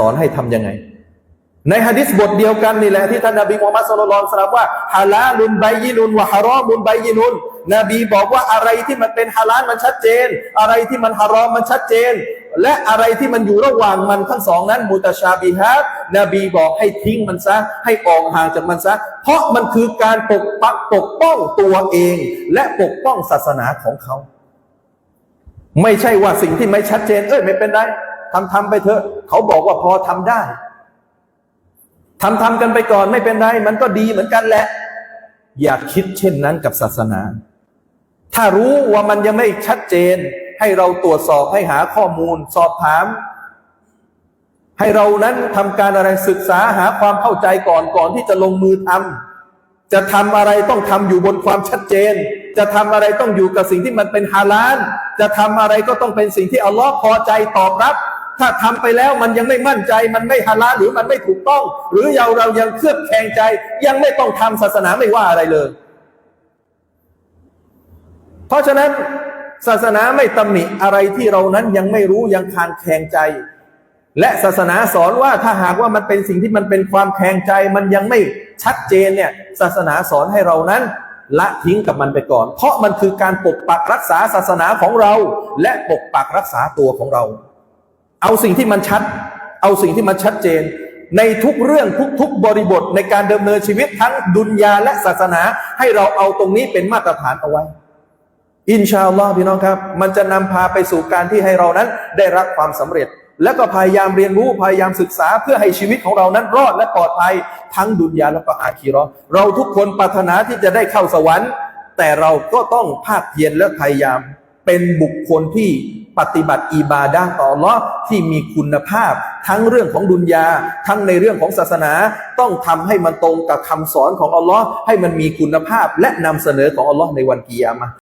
สอนให้ทำยังไง ในฮะดิษบทเดียวกันนี่แหละที่ท่านนบีมุฮัมมัดสุลลัลลอฮุอะลัยฮิวะซัลลัมว่าฮาลาลุนไบยินุนวะฮารอมุนไบยินุนนบีบอกว่าอะไรที่มันเป็นฮาลาลมันชัดเจน อะไรที่มันฮารอมมันชัดเจน และอะไรที่มันอยู่ระหว่างมันทั้งสองนั้นมุตชาบิฮัดนบีบอกให้ทิ้งมันซะ ให้ออกห่างจากมันซะ เพราะมันคือการปกปักปกป้องตัวเอง และปกป้องศาสนาของเขา ไม่ใช่ว่าสิ่งที่ไม่ชัดเจน เอ้ยไม่เป็นไร ทำทำไปเถอะเขาบอกว่าพอทำได้ทำทำกันไปก่อนไม่เป็นไร มันก็ดีเหมือนกันแหละ อย่าคิดเช่นนั้นกับศาสนา ถ้ารู้ว่ามันยังไม่ชัดเจน ให้เราตรวจสอบให้หาข้อมูล สอบถาม ให้เรานั้นทำการอะไรศึกษาหาความเข้าใจก่อนก่อนที่จะลงมือทำจะทำอะไรต้องทำอยู่บนความชัดเจน จะทำอะไรต้องอยู่กับสิ่งที่มันเป็นฮาลาลจะทำอะไรก็ต้องเป็นสิ่งที่อัลลอฮ์พอใจตอบรับ ถ้าทำไปแล้วมันยังไม่มั่นใจ มันไม่ฮาลาหรือมันไม่ถูกต้อง หรือเราเรายังเคลือบแคลงใจ ยังไม่ต้องทำศาสนาไม่ว่าอะไรเลย เพราะฉะนั้นศาสนาไม่ตำหนิอะไรที่เรานั้นยังไม่รู้ยังคลางแคลงใจ และศาสนาสอนว่าถ้าหากว่ามันเป็นสิ่งที่มันเป็นความแคลงใจ มันยังไม่ชัดเจนเนี่ย ศาสนาสอนให้เรานั้นละทิ้งกับมันไปก่อน เพราะมันคือการปกปักรักษาศาสนาของเรา และปกปักรักษาตัวของเรา เอาสิ่งที่มันชัด เอาสิ่งที่มันชัดเจน ในทุกเรื่องทุกๆบริบทในการดำเนินชีวิตทั้งดุนยาและศาสนา ให้เราเอาตรงนี้เป็นมาตรฐานเอาไว้ อินชาอัลลอฮ์พี่น้องครับ มันจะนำพาไปสู่การที่ให้เรานั้นได้รับความสำเร็จ และก็พยายามเรียนรู้พยายามศึกษาเพื่อให้ชีวิตของเรานั้นรอดและปลอดภัยทั้งดุนยาและก็อาคีราะห์เราทุกคนปรารถนาที่จะได้เข้าสวรรค์ แต่เราก็ต้องภาคเพียรและพยายามเป็นบุคคลที่ ปฏิบัติอิบาดะต่ออัลลอฮ์ที่มีคุณภาพ ทั้งเรื่องของดุนยา ทั้งในเรื่องของศาสนา ต้องทำให้มันตรงกับคำสอนของอัลลอฮ์ให้มันมีคุณภาพและนำเสนอของอัลลอฮ์ในวันกิยามะ